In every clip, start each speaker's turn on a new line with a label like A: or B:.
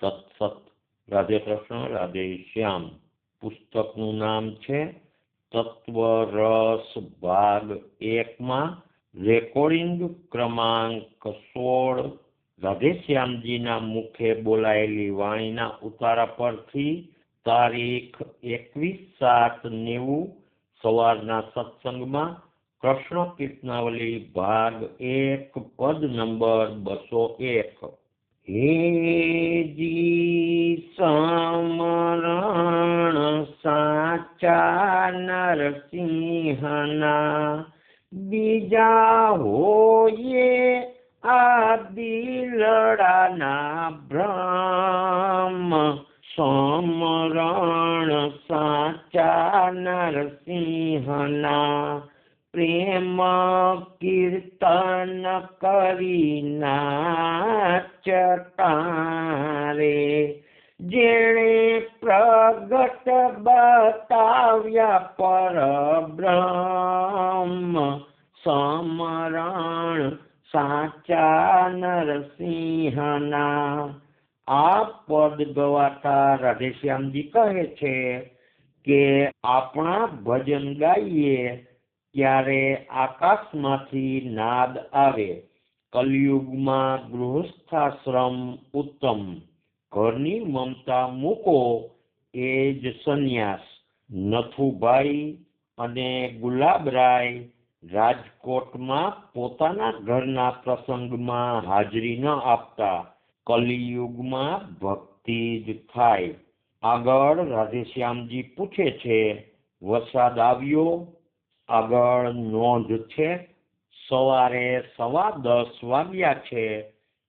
A: તત્સત રાધે કૃષ્ણ રાધે શ્યામ પુસ્તકનું નામ છે તત્વ રસ ભાગ એકમાં રેકોર્ડિંગ ક્રમાંક સોળ. રાધે શ્યામજીના મુખે બોલાયેલી વાણીના ઉતારા પરથી તારીખ એકવીસ સાત નેવું સવારના સત્સંગમાં કૃષ્ણ કીર્તનાવલી ભાગ એક, પદ નંબર બસો એક. હેજી સમરણ સાચા નરસિંહના, બીજા હોઈએ આ દિલડાના ભ્રમ સમરણ સાચા નરસિંહના પ્રેમ કીર્તન કરી નાચતારે જેણે પ્રગટ બતાવ્યા પર બ્રહ્મ સમરણ સાચા નરસિંહના. આ પદ ગવાતા રાધેશ્યામજી કહે છે કે આપણા ભજન ગાઈએ ત્યારે આકાશમાંથી નાદ આવે. કલયુગમાં ગૃહસ્થાશ્રમ ઉત્તમ. ઘરની મમતા મૂકો એ જ સંન્યાસ. નથુભાઈ અને ગુલાબરાય રાજકોટમાં પોતાના ઘરના પ્રસંગમાં હાજરી ન આપતા. કલિયુગમાં ભક્તિ જ થાય. આગળ રાધેશ્યામજી પૂછે છે, વરસાદ આવ્યો? આગળ નોંધ છે. સવારે સવા દસ વાગ્યા છે.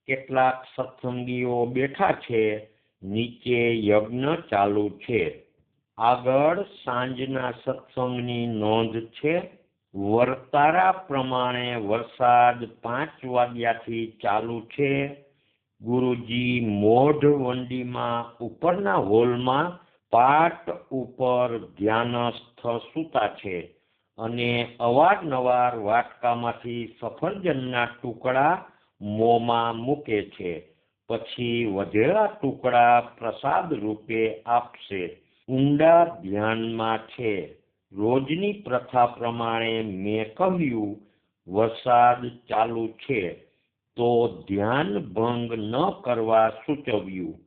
A: કેટલાક સત્સંગીઓ બેઠા છે. નીચે યજ્ઞ ચાલુ છે. આગળ સાંજના સત્સંગની નોંધ છે. વર્તારા પ્રમાણે વરસાદ પાંચ વાગ્યાથી ચાલુ છે. ગુરુજી મોઢ વંડીમાં ઉપરના હોલમાં પાટ ઉપર ધ્યાનસ્થ સૂતા છે. અને અવારનવાર વાટકામાંથી સફરજનના ટુકડા મોંમાં મૂકે છે. પછી વધેલા ટુકડા પ્રસાદ રૂપે આપશે. ઊંડા ધ્યાનમાં છે. રોજની પ્રથા પ્રમાણે મેં કહ્યું, વરસાદ ચાલુ છે. તો ધ્યાન ભંગ ન કરવા સૂચવ્યું.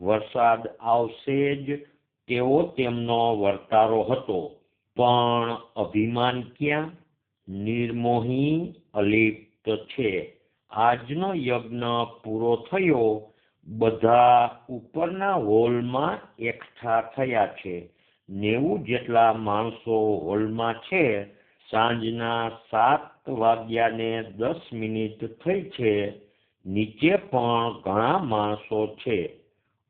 A: વરસાદ આવશે જ તેવો તેમનો વર્તારો હતો. પણ અભિમાન ક્યાં? નિર્મોહી અલિપ્ત છે. આજનો યજ્ઞ પૂરો થયો. બધા ઉપરના હોલમાં એકઠા થયા છે. નેવું જેટલા માણસો હોલમાં છે. સાંજના સાત વાગ્યાને દસ મિનિટ થઈ છે. નીચે પણ ઘણા માણસો છે.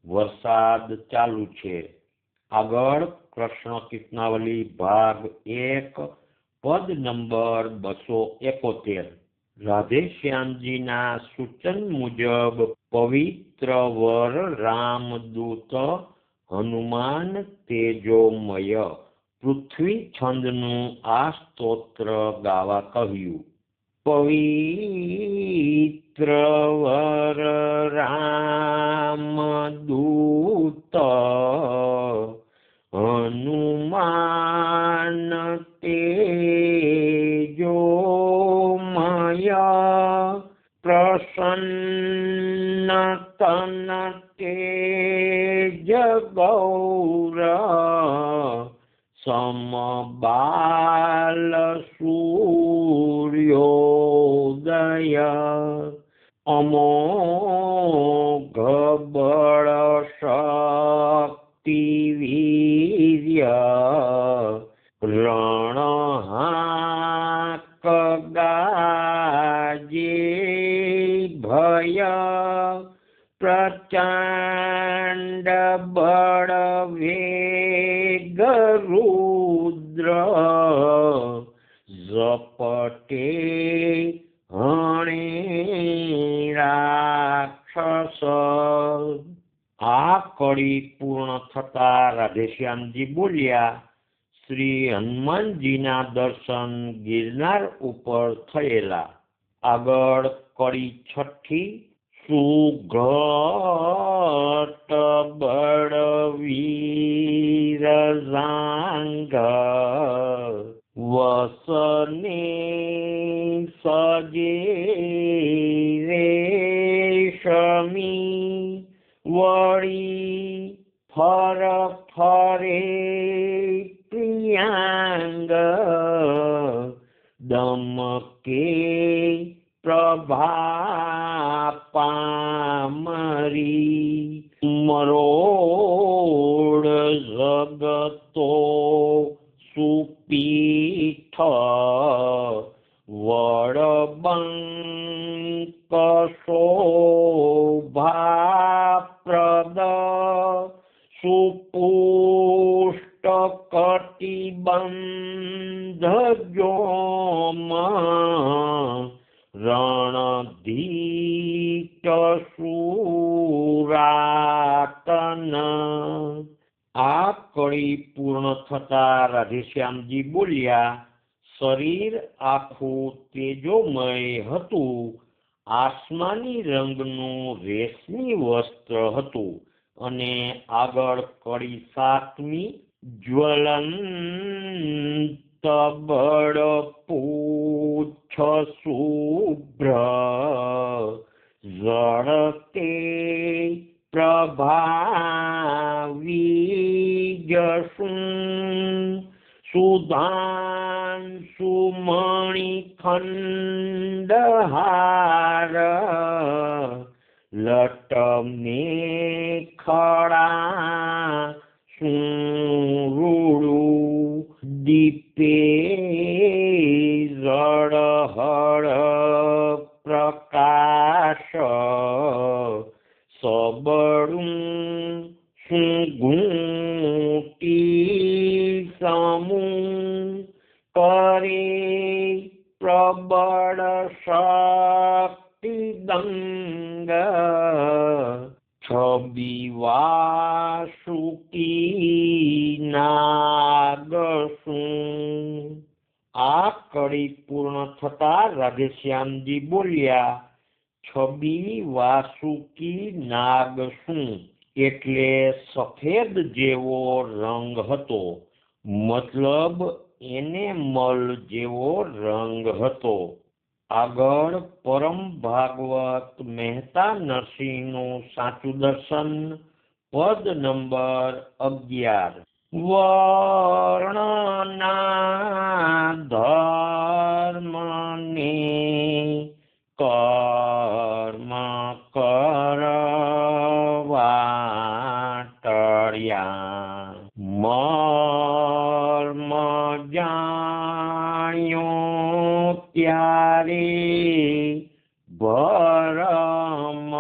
A: વરસાદ ચાલુ છે. આગળ કૃષ્ણ કીર્તનાવલી ભાગ એક, પદ નંબર બસો એકોતેર. રાધેશ્યામજીના સૂચન મુજબ પવિત્ર વર રામદૂત હનુમાન તેજોમય પૃથ્વી છંદનું આ સ્તોત્ર ગાવા કહ્યું. પવિત્ર વર રામ દૂત તેજો માયા પ્રસન્ન તન તેજ ગૌર સમબાલ સૂર્યોદય અમોઘ બળ શક્તિ રણહાક ગાજે ભય પ્રચંડ બળ વેગ રુદ્ર ઝપટે હણે રાક્ષસ આ કડી પૂર્ણ થતા રાધેશ્યામજી બોલ્યા, શ્રી હનુમાનજીના દર્શન ગિરનાર ઉપર થયેલા. આગળ કડી છઠ્ઠી સુઘટ બળવીર ઝાંગ વસને સજે રેશમી Wari for a triangle Damake Prabhapamari maro Jagato Supita Vardabang રાધેશ્યામજી બોલ્યા, શરીર આખું તેજોમય હતું, આસમાની રંગનું રેશમી વસ્ત્ર હતું અને આગળ કડી સાતમી જ્વલંત બળ પૂછ શુભ્ર જળતે प्रभावीजसुं सुधांसुमणिखण्डहार लटमे खडा सुरुडु दीपे जडहर प्रकाश સબળું સુગુટી સમુ કરે પ્રબળ શક્તિ દંગ છબી વાસુકી નાગસું આ કડી પૂર્ણ થતા રાધેશ્યામજી બોલ્યા છબી વાસુકી નાગ શું એટલે સફેદ જેવો રંગ હતો. મતલબ એને મલ જેવો રંગ હતો. આગળ પરમ ભાગવત મહેતા નરસિંહનું સાચું દર્શન, પદ નંબર અગિયાર. વર્ણના ધર્મને કર્મ કરવા ટળ્યા મર્મ જાણ્યો ત્યારે ભરમ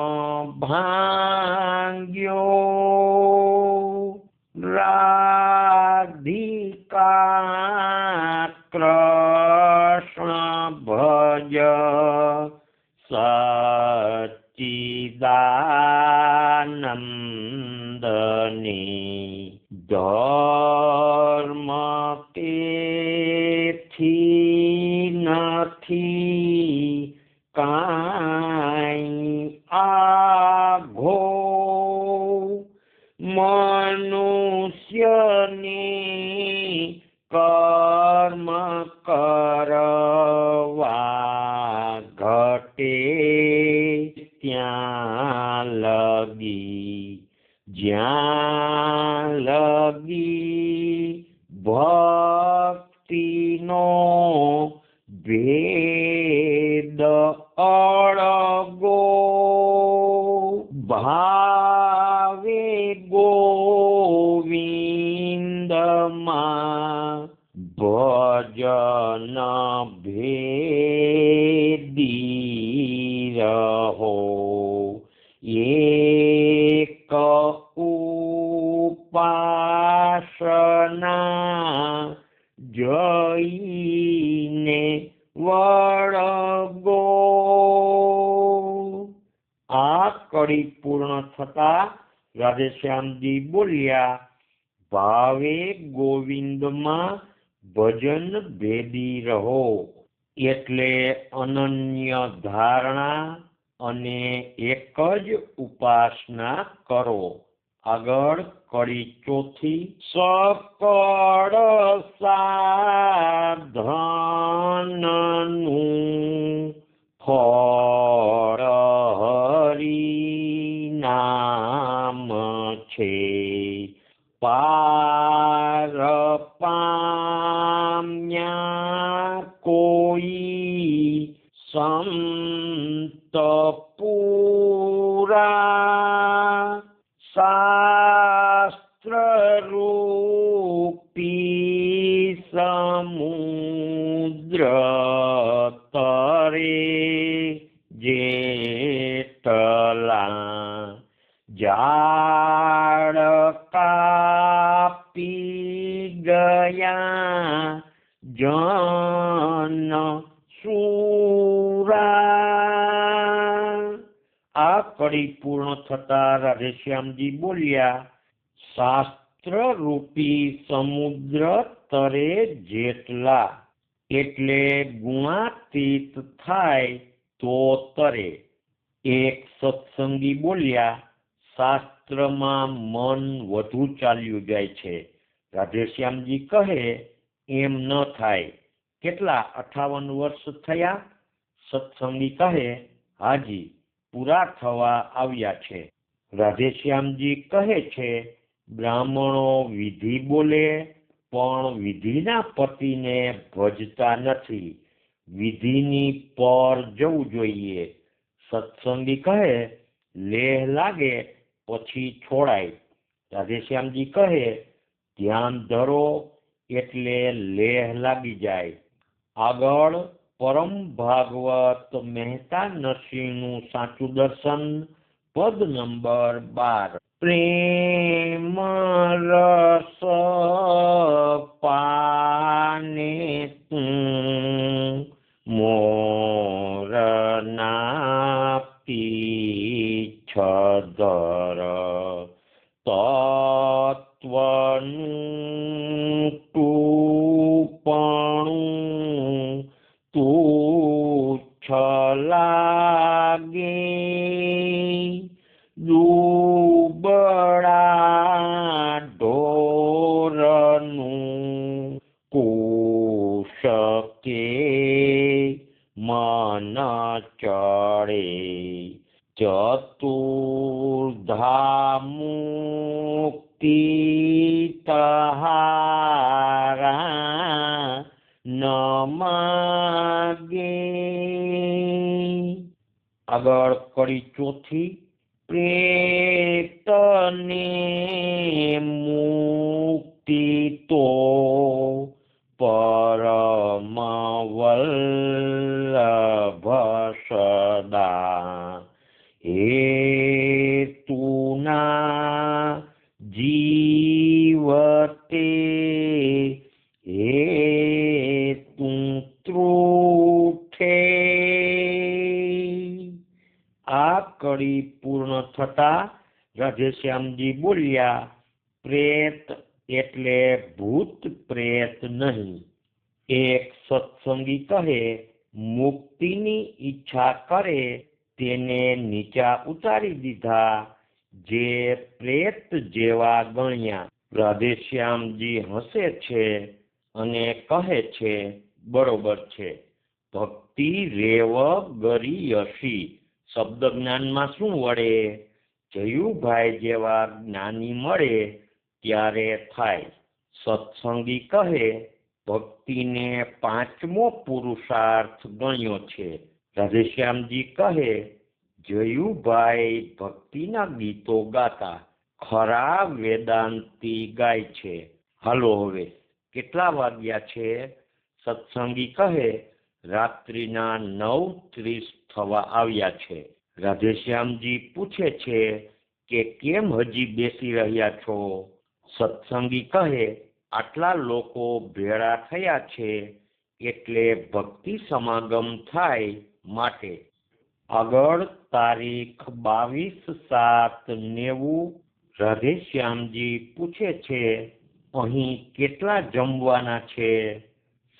A: ભાંગ્યો સચ્ચિદાનંદની ધર્મ તેથી નથી કાંઈ આઘો મનુષ્યની કર્મ કરવા ઘટે થતા રાધેશ્યામજી બોલ્યા, ભાવે ગોવિંદમાં ભજન ભેદી રહો, એટલે અનન્ય ધારણા અને એક જ ઉપાસના કરો. આગળ કડી ચોથી, સકળ સાધનનું ફળ હરી નામ છે. પાર પામ્યા કોઈ સંત પૂરા શાસ્ત્ર રૂપી સમુદ્ર જન સુરા. આ કડી પૂર્ણ થતા રાધેશ્યામજી બોલ્યા શાસ્ત્ર રૂપી સમુદ્ર તરે જેટલા, એટલે ગુણાતીત થાય તો તરે. એક સત્સંગી બોલ્યા, શાસ્ત્રમાં મન વધુ ચાલ્યું જાય છે. રાધેશ્યામજી કહે એમ ન થાય. કેટલા અઠાવન વર્ષ થયા? સત્સંગી કહે, હાજી, પૂરા થવા આવ્યા છે. રાધેશ્યામજી કહે છે, બ્રાહ્મણો વિધિ બોલે, પણ વિધિના પતિને ભજતા નથી. વિધિની પર જવું જોઈએ. સત્સંગી કહે, લેહ લાગે, પછી છોડાય. રાધેશ્યામજી કહે, ધ્યાન ધરો એટલે લેહ લાગી જાય. આગળ પરમ ભાગવત મહેતા નરસિંહનું સાચું દર્શન, પદ નંબર બાર. પ્રેમ રસ પાને તું મોરના પીછધર તત્વનું રાધેશ્યામજી બોલ્યા, પ્રેત એટલે ભૂત પ્રેત નહીં. એક સત્સંગી કહે, મુક્તિની ઈચ્છા કરે, તેને નીચા ઉતારી દીધા, જે પ્રેત જેવા ગણ્યા. રાધેશ્યામજી હસે છે અને કહે છે, બરોબર છે. ભક્તિ રેવ ગરી શબ્દ જ્ઞાનમાં શું વળે? જયુભાઈ જેવા જ્ઞાની મળે ત્યારે થાય. સત્સંગી કહે, ભક્તિને પાંચમો પુરુષાર્થ ગણ્યો છે. રાધેશ્યામજી કહે, જયુભાઈ ભક્તિના ગીતો ગાતા ખરા વેદાંતી ગાય છે. હાલો હવે, કેટલા વાગ્યા છે? સત્સંગી કહે, રાત્રિના નવ ત્રીસ થવા આવ્યા છે. રાધેશ્યામજી પૂછે છે કે કેમ હજી બેસી રહ્યા છો? સત્સંગી કહે, આટલા લોકો ભેળા થયા છે એટલે ભક્તિ સમાગમ થાય માટે. આગળ તારીખ બાવીસ સાત નેવું રાધેશ્યામજી પૂછે છે, અહીં કેટલા જમવાના છે?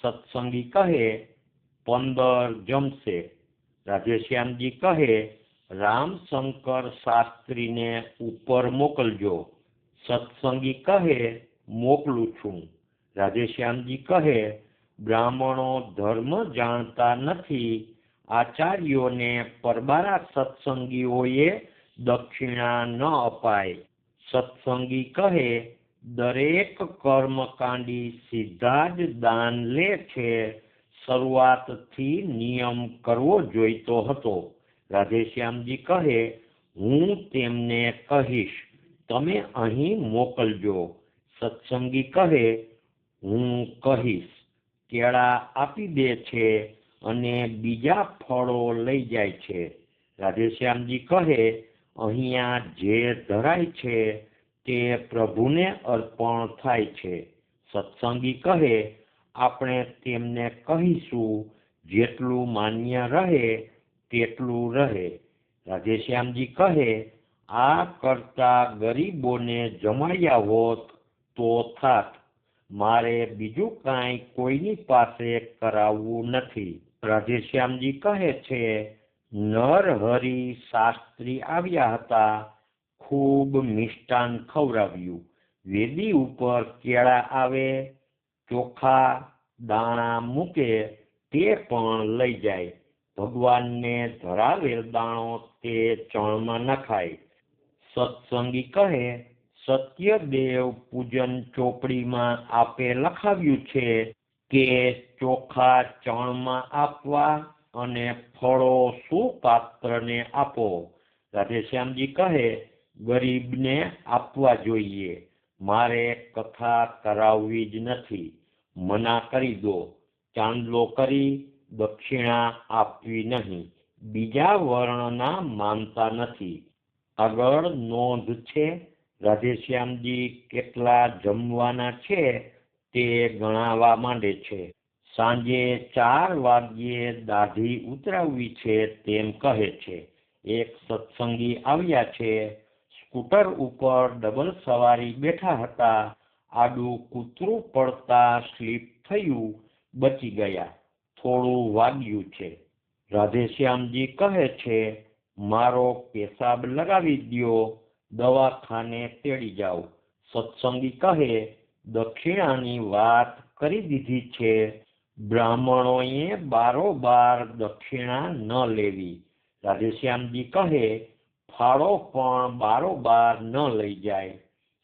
A: સત્સંગી કહે, પંદર જમશે. રાધેશ્યામજી કહે રામશંકર શાસ્ત્રીને ઉપર મોકલજો. સત્સંગી કહે, મોકલું છું. રાધેશ્યામજી કહે, બ્રાહ્મણો ધર્મ જાણતા નથી. આચાર્યોને પરબારા સત્સંગીઓએ દક્ષિણા ન અપાય. સત્સંગી કહે, દરેક કર્મકાંડી સીધા જ દાન લે છે. શરૂઆતથી નિયમ કરવો જોઈતો હતો. રાધેશ્યામજી કહે, હું તેમને કહીશ, તમે અહીં મોકલજો. સત્સંગી કહે, હું કહીશ, કેળા આપી દે છે અને બીજા ફળો લઈ જાય છે. રાધેશ્યામજી કહે, અહીંયા જે ધરાય છે તે પ્રભુને અર્પણ થાય છે. સત્સંગી કહે, આપણે તેમને કહીશું, જેટલું માન્ય રહે તેટલું રહે. રાધેશ્યામજી કહે, આ કરતા ગરીબોને જમાડ્યા હોત તો થાત. મારે બીજું કાંઈ કોઈની પાસે કરાવવું નથી. રાધેશ્યામજી કહે છે નરહરિ શાસ્ત્રી આવ્યા હતા, ખૂબ મિષ્ટાન ખવડાવ્યું. વેદી ઉપર કેળા આવે, ચોખા, દાણા મૂકે, તે પણ લઈ જાય. ભગવાનને ધરાવેલ દાણો તે ચણમાં નખાય. સત્સંગી કહે સત્યદેવ પૂજન ચોપડીમાં આપે લખાવ્યું છે કે ચોખા ચણમાં આપવા અને ફળો સુપાત્રને આપો. રાધેશ્યામજી કહે, ગરીબને આપવા જોઈએ. મારે કથા કરાવવી જ નથી. મના કરી દો. ચાંદલો કરી દક્ષિણા આપવી નહીં. બીજા વર્ણના માનતા નથી. આગળ નોંધ છે, રાધેશ્યામજી કેટલા જમવાના છે તે ગણાવા માંડે છે. સાંજે ચાર વાગ્યે દાઢી ઉતરાવવી છે તેમ કહે છે. એક સત્સંગી આવ્યા છે. સ્કૂટર ઉપર ડબલ સવારી બેઠા હતા. આડું કૂતરું પડતા સ્લીપ થયું, બચી ગયા. થોડું વાગ્યું છે. રાધેશ્યામજી કહે છે, મારો પેશાબ લગાવી દ્યો, દવાખાને તેડી જાઓ. સત્સંગી કહે, દક્ષિણાની વાત કરી દીધી છે. બ્રાહ્મણોએ બારોબાર દક્ષિણા ન લેવી. રાધેશ્યામજી કહે, ફાળો પણ બારોબાર ન લઈ જાય.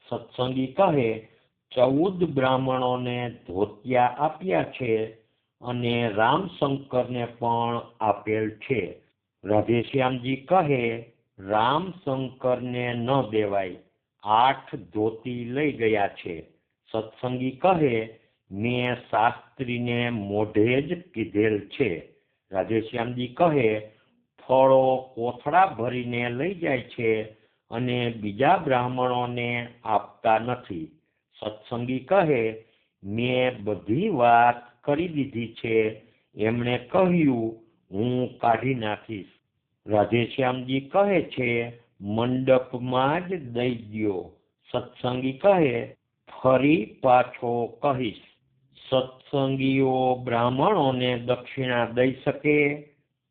A: સત્સંગી કહે, ચૌદ બ્રાહ્મણોને ધોતિયા આપ્યા છે. અને રામશંકરને પણ આપેલ છે. રાધેશ્યામજી કહે, રામશંકરને ન દેવાય. આઠ ધોતી લઈ ગયા છે. સત્સંગી કહે, મેં શાસ્ત્રીને મોઢે જ કીધેલ છે. રાધેશ્યામજી કહે, ફળો કોથળા ભરીને લઈ જાય છે અને બીજા બ્રાહ્મણોને આપતા નથી. સત્સંગી કહે, મેં બધી વાત કરી દીધી છે. એમણે કહ્યું, હું કાઢી નાખીશ. રાધેશ્યામજી કહે છે, મંડપમાં જ દઈ દ્યો. સત્સંગી કહે, ફરી પાછો કહીશ. સત્સંગીઓ બ્રાહ્મણોને દક્ષિણા દઈ શકે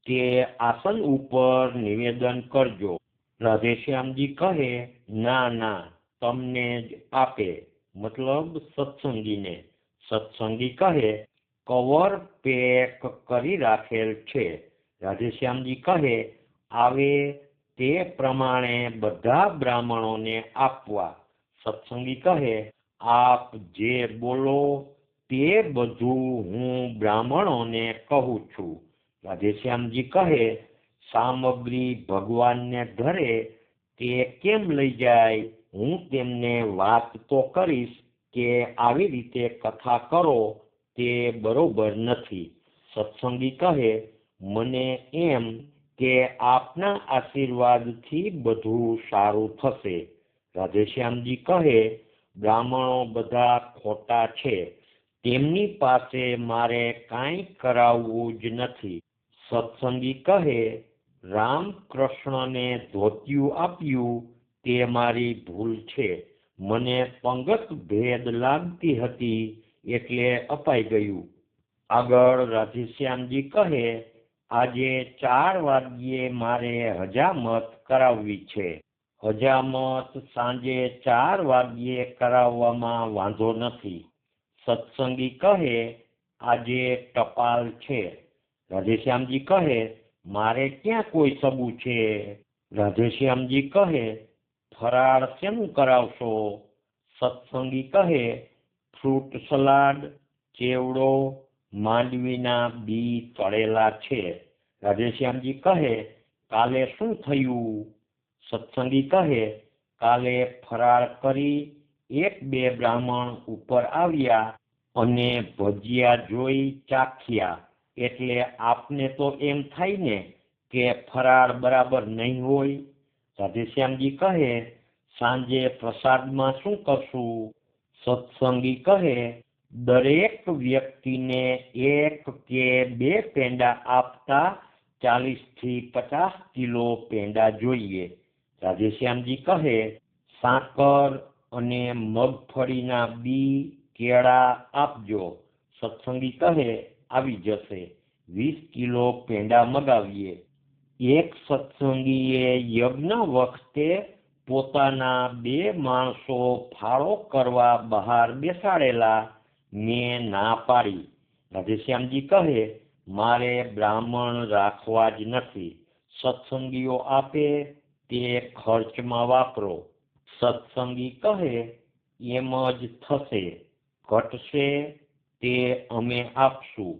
A: તે આસન ઉપર નિવેદન કરજો. રાધેશ્યામજી કહે, ના ના, તમને જ આપે. મતલબ સત્સંગીને. સત્સંગી કહે કવર પેક કરી રાખેલ છે. રાધેશ્યામજી કહે, આવે તે પ્રમાણે બધા બ્રાહ્મણોને આપવા. સત્સંગી કહે, આપ જે બોલો તે બધું હું બ્રાહ્મણોને કહું છું. રાધેશ્યામજી કહે, સામગ્રી ભગવાનને ધરે, તે કેમ લઈ જાય? હું તેમને વાત તો કરીશ કે આવી રીતે કથા કરો તે બરોબર નથી. સત્સંગી કહે, મને એમ કે આપના આશીર્વાદથી બધું સારું થશે. રાધેશ્યામજી કહે, બ્રાહ્મણો બધા ખોટા છે. તેમની પાસે મારે કાંઈ કરાવવું જ નથી. સત્સંગી કહે, રામકૃષ્ણને ધોતિયું આપ્યું, તે મારી ભૂલ છે. મને પંગત ભેદ લાગતી હતી. એટલે અપાઈ ગયું. આગળ રાધેશ્યામજી કહે, આજે ચાર વાગ્યે મારે હજામત કરાવવી છે. હજામત સાંજે ચાર વાગ્યે કરાવવામાં વાંધો નથી. સત્સંગી કહે, આજે ટપાલ છે. રાધેશ્યામજી કહે, મારે ક્યાં કોઈ સબુ છે? રાધેશ્યામજી કહે, ફરાળ શેનું કરાવશો? સત્સંગી કહે ફ્રૂટ સલાડ, ચેવડો, માંડવીના બી તળેલા છે. રાધેશ્યામજી કહે, કાલે શું થયું? સત્સંગી કહે, કાલે ફરાળ કરી એક બે બ્રાહ્મણ ઉપર આવ્યા અને ભજીયા જોઈ ચાખ્યા. એટલે આપને તો એમ થાય ને કે ફરાળ બરાબર નહીં હોય. રાધેશ્યામજી કહે, સાંજે પ્રસાદમાં શું કરશું? સત્સંગી કહે, દરેક વ્યક્તિને એક કે બે પેંડા આપતા ચાલીસથી પચાસ કિલો પેંડા જોઈએ. રાધેશ્યામજી કહે, સાકર અને મગફળીના બી કેળા આપજો. સત્સંગી કહે, આવી જશે. વીસ કિલો પેંડા મગાવીએ. એક સત્સંગીએ યજ્ઞ વખતે પોતાના બે માણસો ફાળો કરવા બહાર બેસાડેલા મેં ના પાડી. રાધેશ્યામજી કહે, મારે બ્રાહ્મણ રાખવા જ નથી. સત્સંગીઓ આપે તે ખર્ચમાં વાપરો. સત્સંગી કહે, એમ જ થશે. ઘટશે તે અમે આપશું.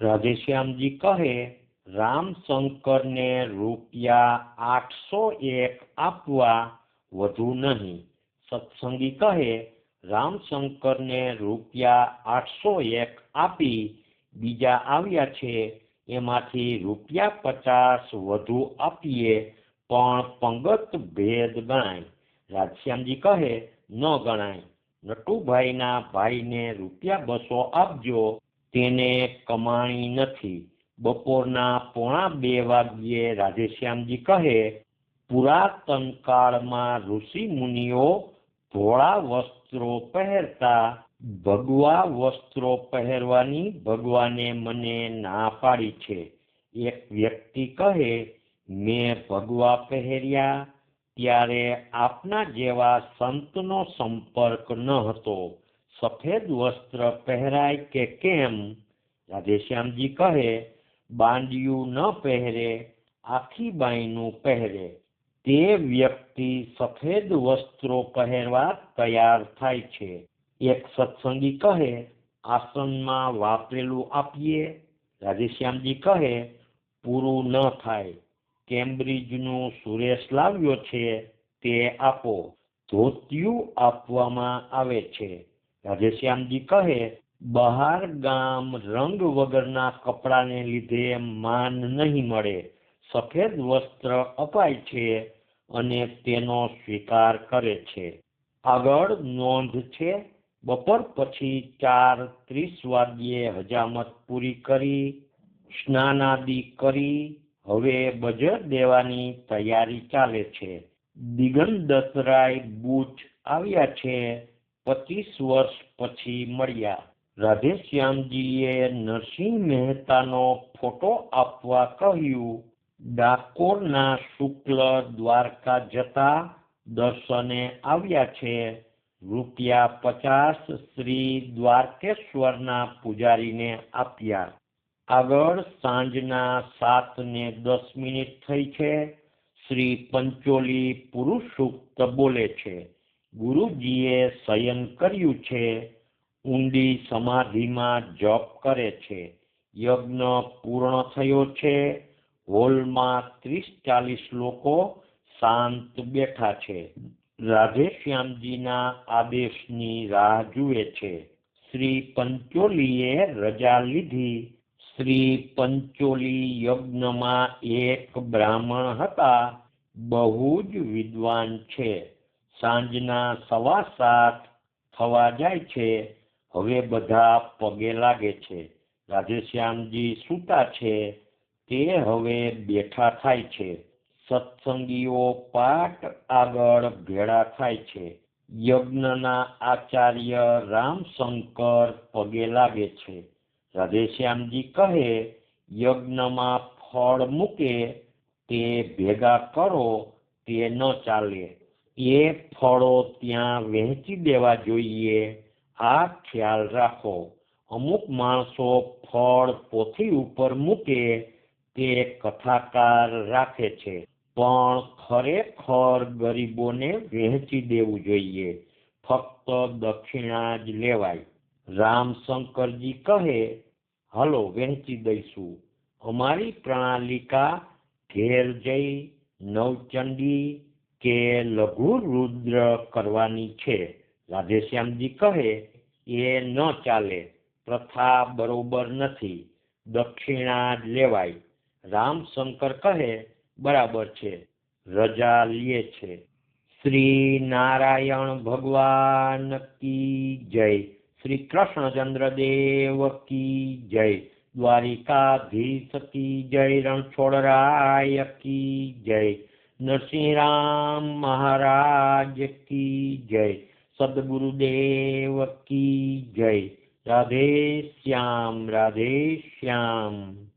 A: રાધેશ્યામજી કહે, રામશંકરને રૂપિયા આઠસો એક આપવા વધુ નહીં. સત્સંગી કહે, રામશંકરને રૂપિયા આઠસો એક આપી બીજા આવ્યા છે. એમાંથી રૂપિયા પચાસ વધુ આપીએ, પણ પંગત ભેદ ગણાય. રાજશ્યામજી કહે, ન ગણાય. નટુભાઈના ભાઈને રૂપિયા બસો આપજો. તેને કમાણી નથી. બપોરના પોણા બે વાગ્યે રાધેશ્યામજી કહે પુરાતન કાળમાં ઋષિ મુનિઓ ધોળા વસ્ત્રો પહેરતા ભગવા વસ્ત્રો પહેરવાની ભગવાને મને ના પાડી છે. એક વ્યક્તિ કહે, મેં ભગવા પહેર્યા ત્યારે આપના જેવા સંતનો સંપર્ક ન હતો. સફેદ વસ્ત્ર પહેરાય કે કેમ? રાધેશ્યામજી કહે, બાંડિયું ન પહેરે, આખી બાઈનું પહેરે. તે વ્યક્તિ સફેદ વસ્ત્રો પહેરવા તૈયાર થાય છે. એક સત્સંગી કહે, આસનમાં વાપરેલું આપીએ. રાધેશ્યામજી કહે, પૂરું ન થાય. કેમ્બ્રિજનું સુરેશ લાવ્યો છે, તે આપો. ધોતિયું આપવામાં આવે છે. રાધેશ્યામજી કહે, બહાર ગામ રંગ વગરના કપડાને લીધે માન નહીં મળે. સફેદ વસ્ત્ર અપાય છે અને તેનો સ્વીકાર કરે છે. આગળ નોંધ છે, બપોર પછી ચાર ત્રીસ વાગ્યે હજામત પૂરી કરી, સ્નાનાદિ કરી, હવે બજર દેવાની તૈયારી ચાલે છે. દિગંદતરાય બુચ આવ્યા છે, પચીસ વર્ષ પછી મળ્યા. રાધેશ્યામજીએ નરસિંહ મહેતાનો ફોટો આપવા કહ્યું ડાકોરના શુક્લ દ્વારકા જતા દર્શને આવ્યા છે. રૂપિયા પચાસ શ્રી દ્વારકેશ્વરના પૂજારીને આપ્યા. આગળ સાંજના સાત ને દસ મિનિટ થઈ છે. શ્રી પંચોલી પુરુષુક્ત બોલે છે. ગુરુજીએ શયન કર્યું છે. ઊંડી સમાધિમાં જપ કરે છે. યજ્ઞ પૂર્ણ થયો છે. હોલમાં ત્રીસ ચાલીસ લોકો શાંત બેઠા છે. રાધેશ્યામજીના આદેશની રાહ જુએ છે. શ્રી પંચોલીએ રજા લીધી. શ્રી પંચોલી યજ્ઞમાં એક બ્રાહ્મણ હતા. બહુ જ વિદ્વાન છે. સાંજના સવા સાત થવા જાય છે. હવે બધા પગે લાગે છે. રાધેશ્યામજી સૂતા છે. તે હવે બેઠા થાય છે. સત્સંગીઓ પાઠ આગળ ભેળા થાય છે. યજ્ઞના આચાર્ય રામશંકર પગે લાગે છે. રાધેશ્યામજી કહે, યજ્ઞમાં ફળ મૂકે, તે ભેગા કરો, તે ન ચાલે. એ ફળો ત્યાં વહેંચી દેવા જોઈએ. આ ખ્યાલ રાખો. અમુક માણસો ફળ પોથી ઉપર મૂકે તે કથાકાર રાખે છે. પણ ખરેખર ગરીબોને વહેંચી દેવું જોઈએ. ફક્ત દક્ષિણા જ લેવાય. રામશંકરજી કહે, હલો, વહેંચી દઈશું. અમારી પ્રણાલિકા ઘેર જઈ નવચંડી કે લઘુ રુદ્ર કરવાની છે. રાધેશ્યામજી કહે, એ ન ચાલે. પ્રથા બરોબર નથી. દક્ષિણા જ લેવાય. રામશંકર કહે, બરાબર છે, રજા લે છે. શ્રી નારાયણ ભગવાન કી જય. શ્રી કૃષ્ણચંદ્ર દેવ કી જય. દ્વારિકાધીશ કી જય. રણછોડરાય કી જય. નરસિંહરામ મહારાજ કી જય. સદગુરુદેવ કી જય. રાધે શ્યામ રાધે શ્યામ.